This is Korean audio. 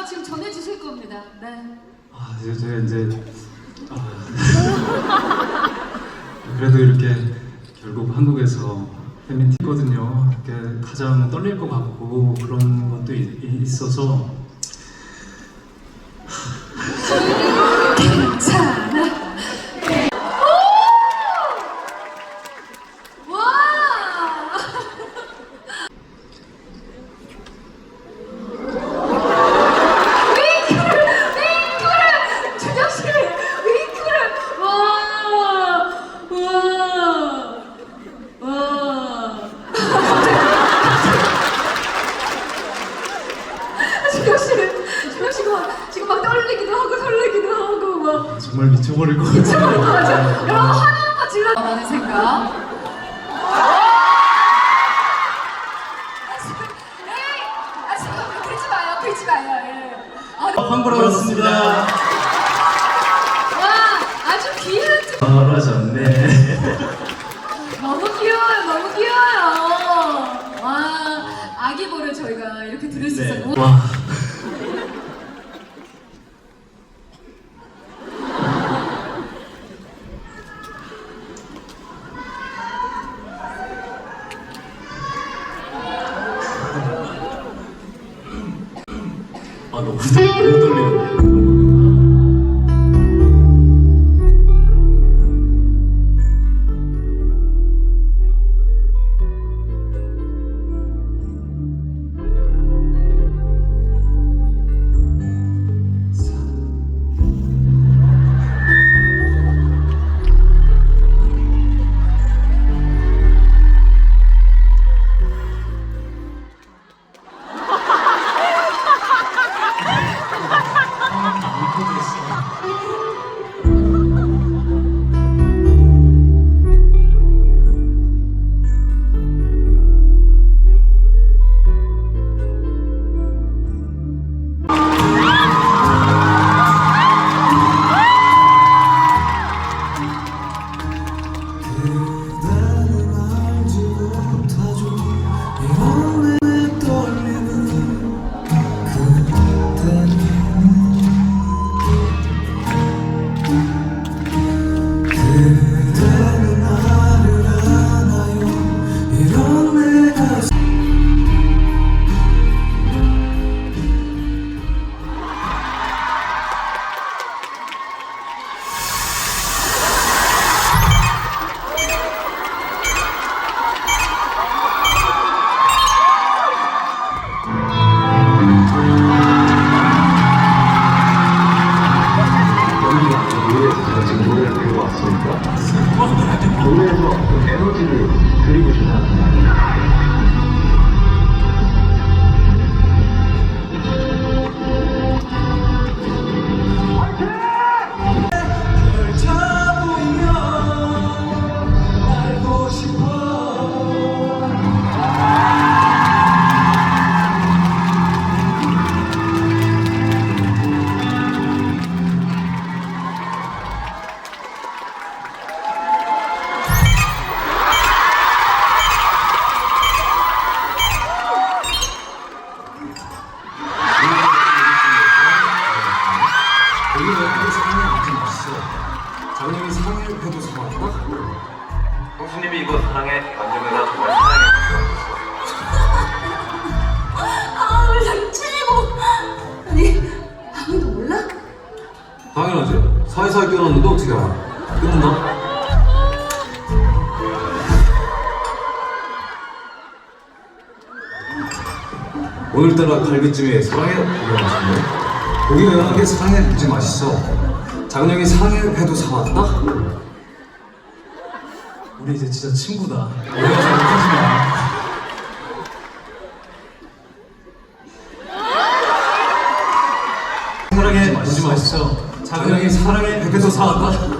아마 지금 전해주실 겁니다. 네. 아, 이제 제가 이제 아, 그래도 이렇게 결국 한국에서 팬미팅거든요. 이렇게 가장 떨릴 것 같고 그런 것도 있, 있어서 막 떨리기도 하고 설레기도 하고 막. 정말 미쳐버릴 것 맞아. 같아요. 여러분 하나만 질러라는 생각. 에이, 아 마요, 긁지 마요. 예. 아, 황보라였습니다. 와, 아주 귀여운 두- 잘하셨네. 너무 귀여워요, 너무 귀여워요. 와, 아기 볼을 저희가 이렇게 들을 수 네. 있어서 와. 아 너무 너무 떨리는 형수님이 이거 사랑해 완전히 정말 사랑해 아, 우리 최고. 아니, 아무도 몰라? 당연하지. 사이사이 껴놨는데 어떻게 알아? 끊는다? 오늘따라 갈비찜에 사랑해 고기가 맛있네. 고기가 연하게 사랑해 무지 맛있어. 작년에 상해 회도 사왔다? 우리 이제 진짜 친구다. 오해하지 못하지 마. 사랑해 무지 맛있어. 작년에 사랑해 회도 사왔다?